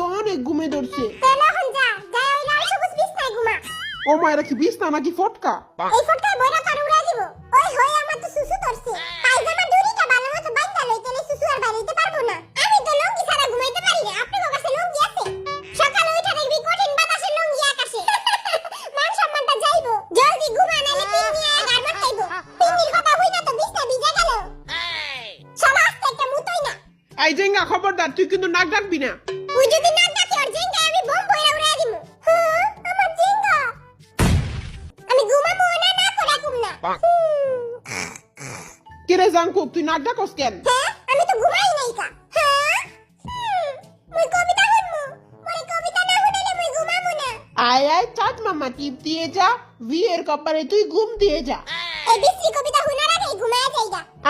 তো অনেক ঘুমে ধরছে। ও মা এটা কি বিছনা নাকি ফটকা? এই ফটকার বইরা তোর উড়াই দিব। ওই হই আমার তো সুসু ধরছে। পায়জামা দড়িটা ভালো মতো বাইন্ধা লই তাহলে সুসু আর বাইরে পারব না। আমি তো লুঙ্গি ছাড়া ঘুমাইতে পারি না। আপনার কাছে লুঙ্গি আছে? সকালে উঠে দেখবি কঠিন বাতাসে লুঙ্গি আকাশে। মান সম্মানটা যাইবো। জলদি ঘুমা নাইলে পিন্নি আয়া গারমাত খাইবো পিন্নির কথা হই না তো বিছনা ভিজে গেল। শালা আস্তে মুতই না। এই জেঙ্গা খবরদার তুই কিন্তু নাক ডাকবি না। ওই যদি না ডাকে ওর জেঙ্গায় আমি বোম বইরা উড়াই দিমু। হ্যাঁ আমার জেঙ্গা আমি ঘুমাবো না না করে ঘুম না। কিরে জাঙ্কু তুই নাক ডাকস কেন? হ্যাঁ আমি তো ঘুমাই নাই কা। হ্যাঁ মুই কবিতা শুনমু মোরে কবিতা না মুই আয় আয় চাঁদ মামা টিপ দিয়ে যা বিয়ের কপারে তুই ঘুম দিয়ে যা। এই বিশ্রী কবিতা আগে ঘুমায়া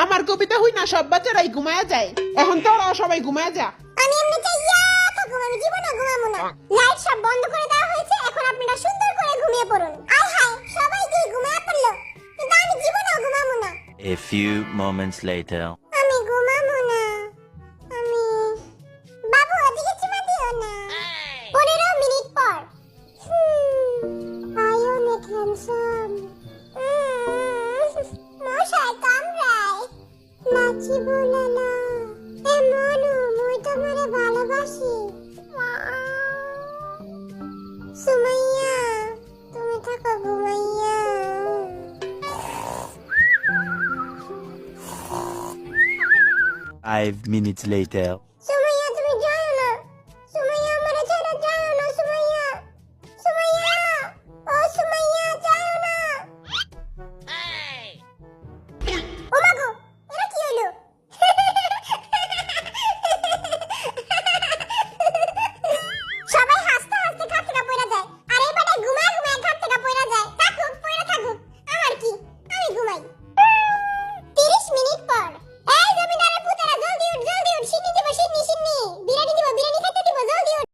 আমার কবিতা হই না সব বাচ্চারাই ঘুমায়া যায়। এখন তোরা সবাই ঘুমায়া যা। আমি এমনি চাইয়া আমি জীবনে ঘুমাবো না। লাইট সব বন্ধ করে দেওয়া হয়েছে এখন আপনারা সুন্দর করে ঘুমিয়ে পড়ুন। আয় হায় সবাই দিয়ে ঘুমিয়ে পড়ল। কিন্তু আমি জীবনেও ঘুমাবো না। A few moments later. আমি ঘুমাবো না। আমি বাবু ওদিকে চিমা দিও না। পনেরো মিনিট পর। আই অনেক হ্যান্ডসাম মশাই কামড়ায়। নাচি বলে না। এ মনু মুই তোমারে ভালোবাসি। Five minutes later.